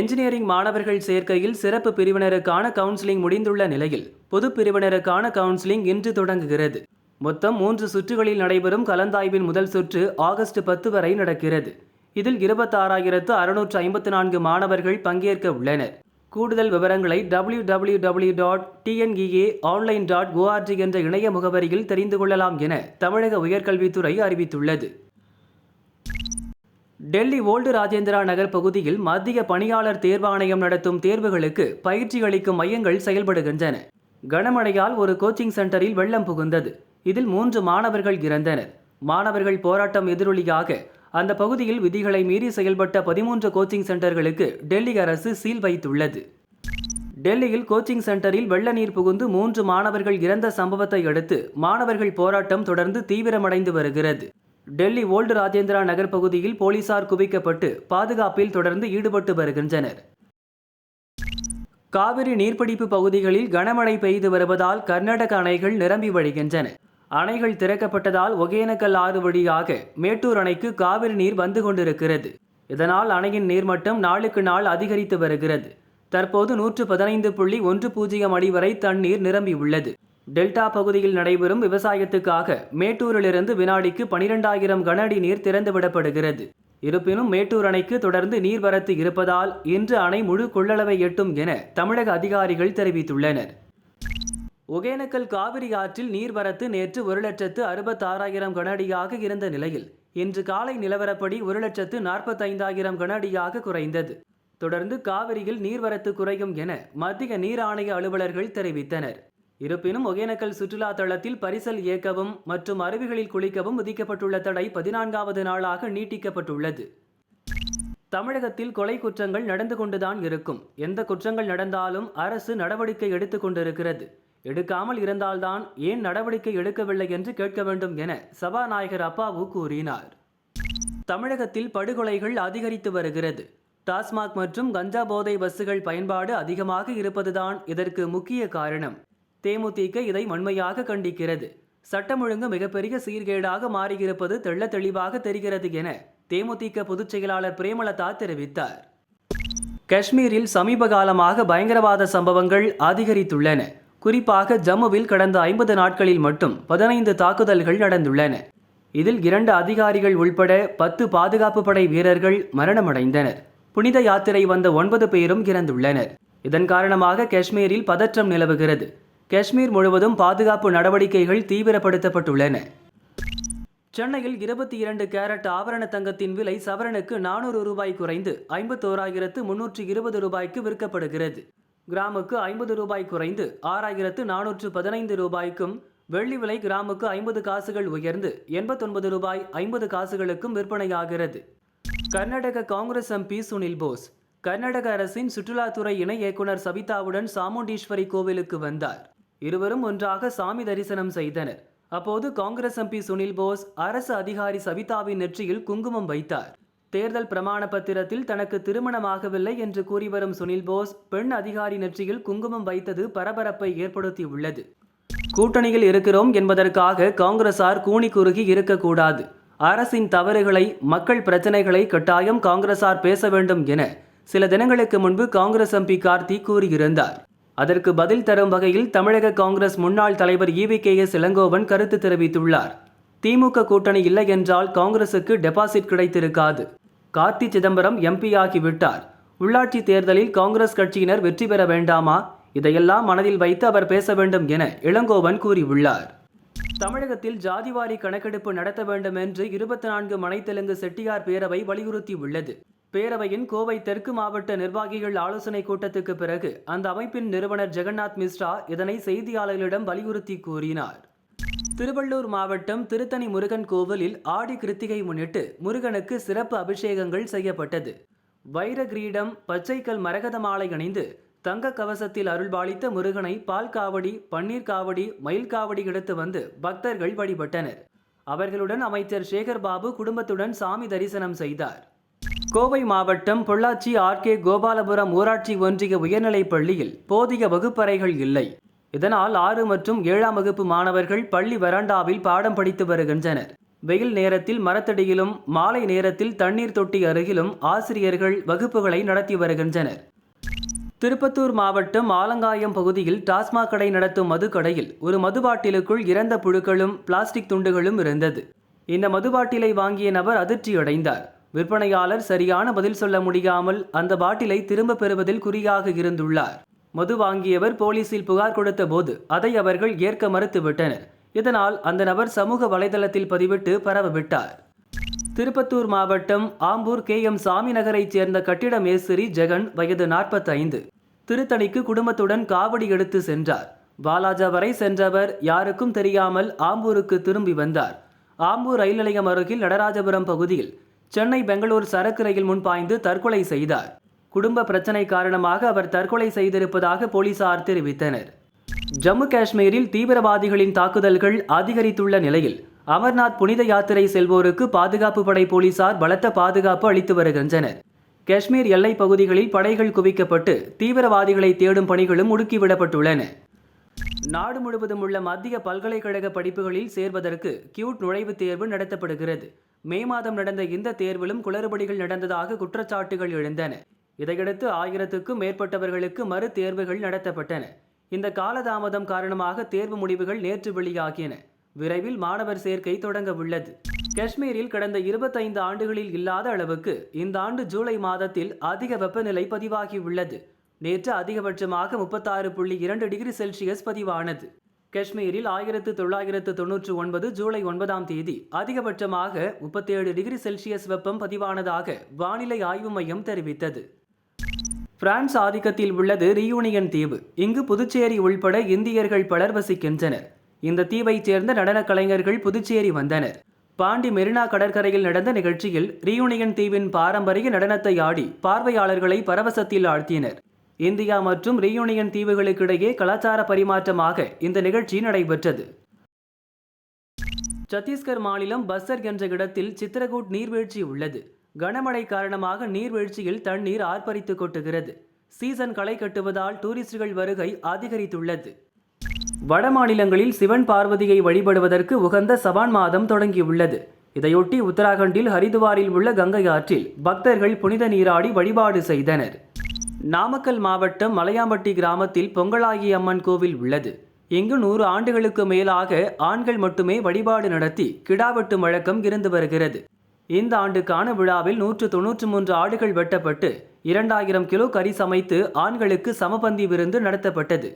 Engineering மாணவர்கள் சேர்க்கையில் சிறப்பு பிரிவினருக்கான கவுன்சிலிங் முடிந்துள்ள நிலையில் பொது பிரிவினருக்கான கவுன்சிலிங் இன்று தொடங்குகிறது. மொத்தம் மூன்று சுற்றுகளில் நடைபெறும் கலந்தாய்வின் முதல் சுற்று ஆகஸ்ட் பத்து வரை நடக்கிறது. இதில் இருபத்தாறாயிரத்து அறுநூற்று ஐம்பத்து நான்கு மாணவர்கள் பங்கேற்க உள்ளனர். கூடுதல் விவரங்களை W W W dot TNEA online dot ORG என்ற இணைய முகவரியில் தெரிந்து கொள்ளலாம் என தமிழக உயர்கல்வித்துறை அறிவித்துள்ளது. டெல்லி ஓல்டு ராஜேந்திரா நகர் பகுதியில் மத்திய பணியாளர் தேர்வாணையம் நடத்தும் தேர்வுகளுக்கு பயிற்சி அளிக்கும் மையங்கள் செயல்படுகின்றன. கனமழையால் ஒரு கோச்சிங் சென்டரில் வெள்ளம் புகுந்தது. இதில் மூன்று மாணவர்கள் இறந்தனர். மாணவர்கள் போராட்டம் எதிரொலியாக அந்த பகுதியில் விதிகளை மீறி செயல்பட்ட பதிமூன்று கோச்சிங் சென்டர்களுக்கு டெல்லி அரசு சீல் வைத்துள்ளது. டெல்லியில் கோச்சிங் சென்டரில் வெள்ள நீர் புகுந்து மூன்று மாணவர்கள் இறந்த சம்பவத்தை அடுத்து மாணவர்கள் போராட்டம் தொடர்ந்து தீவிரமடைந்து வருகிறது. டெல்லி ஓல்டு ராஜேந்திரா நகர் பகுதியில் போலீசார் குவிக்கப்பட்டு பாதுகாப்பில் தொடர்ந்து ஈடுபட்டு வருகின்றனர். காவிரி நீர்பிடிப்பு பகுதிகளில் கனமழை பெய்து வருவதால் கர்நாடக அணைகள் நிரம்பி வழிகின்றன. அணைகள் திறக்கப்பட்டதால் ஒகேனக்கல் ஆறு வழியாக மேட்டூர் அணைக்கு காவிரி நீர் வந்து கொண்டிருக்கிறது. இதனால் அணையின் நீர்மட்டம் நாளுக்கு நாள் அதிகரித்து வருகிறது. தற்போது நூற்று பதினைந்து புள்ளி ஒன்று பூஜ்ஜியம் அடி வரை தண்ணீர் நிரம்பியுள்ளது. டெல்டா பகுதியில் நடைபெறும் விவசாயத்துக்காக மேட்டூரிலிருந்து வினாடிக்கு பனிரெண்டாயிரம் கனஅடி நீர் திறந்துவிடப்படுகிறது இருப்பினும் மேட்டூர் அணைக்கு தொடர்ந்து நீர்வரத்து இருப்பதால் இன்று அணை முழு கொள்ளளவை எட்டும் என தமிழக அதிகாரிகள் தெரிவித்துள்ளனர். ஒகேனக்கல் காவிரி ஆற்றில் நீர்வரத்து நேற்று ஒரு லட்சத்து அறுபத்தாறாயிரம் கனஅடியாக இருந்த நிலையில் இன்று காலை நிலவரப்படி ஒரு லட்சத்து நாற்பத்தைந்தாயிரம் கனஅடியாக குறைந்தது. தொடர்ந்து காவிரியில் நீர்வரத்து குறையும் என மத்திய நீர் ஆணைய அலுவலர்கள் தெரிவித்தனர். இருப்பினும் ஒகேனக்கல் சுற்றுலா தளத்தில் பரிசல் இயக்கவும் மற்றும் அருவிகளில் குளிக்கவும் விதிக்கப்பட்டுள்ள தடை பதினான்காவது நாளாக நீட்டிக்கப்பட்டுள்ளது. தமிழகத்தில் கொலை குற்றங்கள் நடந்து கொண்டுதான் இருக்கும். எந்த குற்றங்கள் நடந்தாலும் அரசு நடவடிக்கை எடுத்து கொண்டிருக்கிறது. எடுக்காமல் இருந்தால்தான் ஏன் நடவடிக்கை எடுக்கவில்லை என்று கேட்க வேண்டும் என சபாநாயகர் அப்பாவு கூறினார். தமிழகத்தில் படுகொலைகள் அதிகரித்து வருகிறது. டாஸ்மாக் மற்றும் கஞ்சா போதை பஸ்ஸுகள் பயன்பாடு அதிகமாக இருப்பதுதான் இதற்கு முக்கிய காரணம். தேமுதிக இதை வன்மையாக கண்டிக்கிறது. சட்டம் ஒழுங்கு மிகப்பெரிய சீர்கேடாக மாறியிருப்பது தெள்ள தெளிவாக தெரிகிறது என தேமுதிக பொதுச் செயலாளர் பிரேமலதா தெரிவித்தார். காஷ்மீரில் சமீப காலமாக பயங்கரவாத சம்பவங்கள் அதிகரித்துள்ளன. குறிப்பாக ஜம்முவில் கடந்த ஐம்பது நாட்களில் மட்டும் பதினைந்து தாக்குதல்கள் நடந்துள்ளன. இதில் இரண்டு அதிகாரிகள் உள்பட பத்து பாதுகாப்பு படை வீரர்கள் மரணமடைந்தனர். புனித யாத்திரை வந்த ஒன்பது பேரும் இறந்துள்ளனர். இதன் காரணமாக காஷ்மீரில் பதற்றம் நிலவுகிறது. காஷ்மீர் முழுவதும் பாதுகாப்பு நடவடிக்கைகள் தீவிரப்படுத்தப்பட்டுள்ளன. சென்னையில் இருபத்தி இரண்டு கேரட் ஆபரண தங்கத்தின் விலை சவரனுக்கு நானூறு ரூபாய் குறைந்து ஐம்பத்தோராயிரத்து முன்னூற்று இருபது ரூபாய்க்கு விற்கப்படுகிறது. கிராமுக்கு ஐம்பது ரூபாய் குறைந்து ஆறாயிரத்து நானூற்று பதினைந்து ரூபாய்க்கும் வெள்ளி விலை கிராமுக்கு ஐம்பது காசுகள் உயர்ந்து எண்பத்தொன்பது ரூபாய் ஐம்பது காசுகளுக்கும் விற்பனையாகிறது. கர்நாடக காங்கிரஸ் எம்பி சுனில் போஸ் கர்நாடக அரசின் சுற்றுலாத்துறை இணை இயக்குனர் சபிதாவுடன் சாமுண்டீஸ்வரி கோவிலுக்கு வந்தார். இருவரும் ஒன்றாக சாமி தரிசனம் செய்தனர். அப்போது காங்கிரஸ் எம்பி சுனில் போஸ் அரசு அதிகாரி சவிதாவின் நெற்றியில் குங்குமம் வைத்தார். தேர்தல் பிரமாண பத்திரத்தில் தனக்கு திருமணமாகவில்லை என்று கூறி வரும் சுனில் போஸ் பெண் அதிகாரி நெற்றியில் குங்குமம் வைத்தது பரபரப்பை ஏற்படுத்தியுள்ளது. கூட்டணியில் இருக்கிறோம் என்பதற்காக காங்கிரசார் கூனி குறுகி இருக்கக்கூடாது. அரசின் தவறுகளை மக்கள் பிரச்சனைகளை கட்டாயம் காங்கிரசார் பேச வேண்டும் என சில தினங்களுக்கு முன்பு காங்கிரஸ் எம்பி கார்த்தி கூறியிருந்தார். அதற்கு பதில் தரும் வகையில் தமிழக காங்கிரஸ் முன்னாள் தலைவர் இவி கே எஸ் இளங்கோவன் கருத்து தெரிவித்துள்ளார். திமுக கூட்டணி இல்லை என்றால் காங்கிரசுக்கு டெபாசிட் கிடைத்திருக்காது. கார்த்தி சிதம்பரம் எம்பி ஆகிவிட்டார். உள்ளாட்சி தேர்தலில் காங்கிரஸ் கட்சியினர் வெற்றி பெற வேண்டாமா? இதையெல்லாம் மனதில் வைத்து அவர் பேச வேண்டும் என இளங்கோவன் கூறியுள்ளார். தமிழகத்தில் ஜாதிவாரி கணக்கெடுப்பு நடத்த வேண்டும் என்று இருபத்தி நான்கு மனைத்தெலுங்கு செட்டியார் பேரவை வலியுறுத்தியுள்ளது. பேரவையின் கோவை தெற்கு மாவட்ட நிர்வாகிகள் ஆலோசனை கூட்டத்துக்கு பிறகு அந்த அமைப்பின் நிறுவனர் ஜெகநாத் மிஸ்ரா இதனை செய்தியாளர்களிடம் வலியுறுத்தி கூறினார். திருவள்ளூர் மாவட்டம் திருத்தணி முருகன் கோவிலில் ஆடி கிருத்திகை முன்னிட்டு முருகனுக்கு சிறப்பு அபிஷேகங்கள் செய்யப்பட்டது. வைர கிரீடம் பச்சைக்கல் மரகத மாலை அணிந்து தங்க கவசத்தில் அருள்பாலித்த முருகனை பால் காவடி பன்னீர் காவடி மயில் காவடி எடுத்து வந்து பக்தர்கள் வழிபட்டனர். அவர்களுடன் அமைச்சர் சேகர் பாபு குடும்பத்துடன் சாமி தரிசனம் செய்தார். கோவை மாவட்டம் பொள்ளாச்சி ஆர்கே கோபாலபுரம் ஊராட்சி ஒன்றிய உயர்நிலைப் பள்ளியில் போதிய வகுப்பறைகள் இல்லை. இதனால் ஆறு மற்றும் ஏழாம் வகுப்பு மாணவர்கள் பள்ளி வராண்டாவில் பாடம் படித்து வருகின்றனர். வெயில் நேரத்தில் மரத்தடியிலும் மாலை நேரத்தில் தண்ணீர் தொட்டி அருகிலும் ஆசிரியர்கள் வகுப்புகளை நடத்தி வருகின்றனர். திருப்பத்தூர் மாவட்டம் ஆலங்காயம் பகுதியில் டாஸ்மாக் கடை நடத்தும் மதுக்கடையில் ஒரு மதுபாட்டிலுக்குள் இறந்த புழுக்களும் பிளாஸ்டிக் துண்டுகளும் இருந்தது. இந்த மதுபாட்டிலை வாங்கிய நபர் அதிர்ச்சியடைந்தார். விற்பனையாளர் சரியான பதில் சொல்ல முடியாமல் அந்த பாட்டிலை திரும்பப் பெறுவதில் குறியாக இருந்துள்ளார். மது வாங்கியவர் போலீசில் புகார் கொடுத்த போது அதை அவர்கள் ஏற்க மறுத்துவிட்டனர். இதனால் அந்த நபர் சமூக வலைதளத்தில் பதிவிட்டு பரவவிட்டார். திருப்பத்தூர் மாவட்டம் ஆம்பூர் கே எம் சாமி நகரைச் சேர்ந்த கட்டிட மேஸ்திரி ஜெகன் வயது 45 திருத்தணிக்கு குடும்பத்துடன் காவடி எடுத்து சென்றார். வாலாஜா வரை சென்றவர் யாருக்கும் தெரியாமல் ஆம்பூருக்கு திரும்பி வந்தார். ஆம்பூர் ரயில் நிலையம் அருகில் நடராஜபுரம் பகுதியில் சென்னை பெங்களூர் சரக்கு ரயில் முன் பாய்ந்து தற்கொலை செய்தார். குடும்ப பிரச்சனை காரணமாக அவர் தற்கொலை செய்திருப்பதாக போலீசார் தெரிவித்தனர். ஜம்மு காஷ்மீரில் தீவிரவாதிகளின் தாக்குதல்கள் அதிகரித்துள்ள நிலையில் அமர்நாத் புனித யாத்திரை செல்வோருக்கு பாதுகாப்பு படை போலீசார் பலத்த பாதுகாப்பு அளித்து வருகின்றனர். காஷ்மீர் எல்லைப் பகுதிகளில் படைகள் குவிக்கப்பட்டு தீவிரவாதிகளை தேடும் பணிகளும் முடுக்கிவிடப்பட்டுள்ளன. நாடு முழுவதும் உள்ள மத்திய பல்கலைக்கழக படிப்புகளில் சேர்வதற்கு கியூட் நுழைவுத் தேர்வு நடத்தப்படுகிறது. மே மாதம் நடந்த இந்த தேர்விலும் குளறுபடிகள் நடந்ததாக குற்றச்சாட்டுகள் எழுந்தன. இதையடுத்து ஆயிரத்துக்கும் மேற்பட்டவர்களுக்கு மறு தேர்வுகள் நடத்தப்பட்டன. இந்த காலதாமதம் காரணமாக தேர்வு முடிவுகள் நேற்று வெளியாகின விரைவில் மாணவர் சேர்க்கை தொடங்க உள்ளது. காஷ்மீரில் கடந்த இருபத்தைந்து ஆண்டுகளில் இல்லாத அளவுக்கு இந்த ஆண்டு ஜூலை மாதத்தில் அதிக வெப்பநிலை பதிவாகியுள்ளது நேற்று அதிகபட்சமாக முப்பத்தாறு புள்ளி இரண்டு டிகிரி செல்சியஸ் பதிவானது. காஷ்மீரில் ஆயிரத்து தொள்ளாயிரத்து தொன்னூற்று ஒன்பது ஜூலை ஒன்பதாம் தேதி அதிகபட்சமாக முப்பத்தேழு டிகிரி செல்சியஸ் வெப்பம் பதிவானதாக வானிலை ஆய்வு மையம் தெரிவித்தது. பிரான்ஸ் ஆதிக்கத்தில் உள்ளது ரியூனியன் தீவு. இங்கு புதுச்சேரி உள்பட இந்தியர்கள் பலர் வசிக்கின்றனர். இந்த தீவைச் சேர்ந்த நடனக் கலைஞர்கள் புதுச்சேரி வந்தனர். பாண்டி மெரினா கடற்கரையில் நடந்த நிகழ்ச்சியில் ரியூனியன் தீவின் பாரம்பரிய நடனத்தை ஆடி பார்வையாளர்களை பரவசத்தில் ஆழ்த்தினர். இந்தியா மற்றும் ரியூனியன் தீவுகளுக்கிடையே கலாச்சார பரிமாற்றமாக இந்த நிகழ்ச்சி நடைபெற்றது. சத்தீஸ்கர் மாநிலம் பஸ்ஸர் என்ற இடத்தில் சித்திரகூட் நீர்வீழ்ச்சி உள்ளது. கனமழை காரணமாக நீர்வீழ்ச்சியில் தண்ணீர் ஆர்ப்பரித்து கொட்டுகிறது. சீசன் களை கட்டுவதால் டூரிஸ்டுகள் வருகை அதிகரித்துள்ளது. வட மாநிலங்களில் சிவன் பார்வதியை வழிபடுவதற்கு உகந்த சவான் மாதம் தொடங்கியுள்ளது. இதையொட்டி உத்தராகண்டில் ஹரிதுவாரில் உள்ள கங்கை ஆற்றில் பக்தர்கள் புனித நீராடி வழிபாடு செய்தனர். நாமக்கல் மாவட்டம் மலையாம்பட்டி கிராமத்தில் பொங்கலாகி அம்மன் கோவில் உள்ளது. இங்கு நூறு ஆண்டுகளுக்கு மேலாக ஆண்கள் மட்டுமே வழிபாடு நடத்தி கிடாவெட்டு வழக்கம் இருந்து வருகிறது. இந்த ஆண்டுக்கான விழாவில் நூற்று தொன்னூற்று மூன்று ஆடுகள் வெட்டப்பட்டு இரண்டாயிரம் கிலோ கறி சமைத்து ஆண்களுக்கு சமபந்தி விருந்து நடத்தப்பட்டது.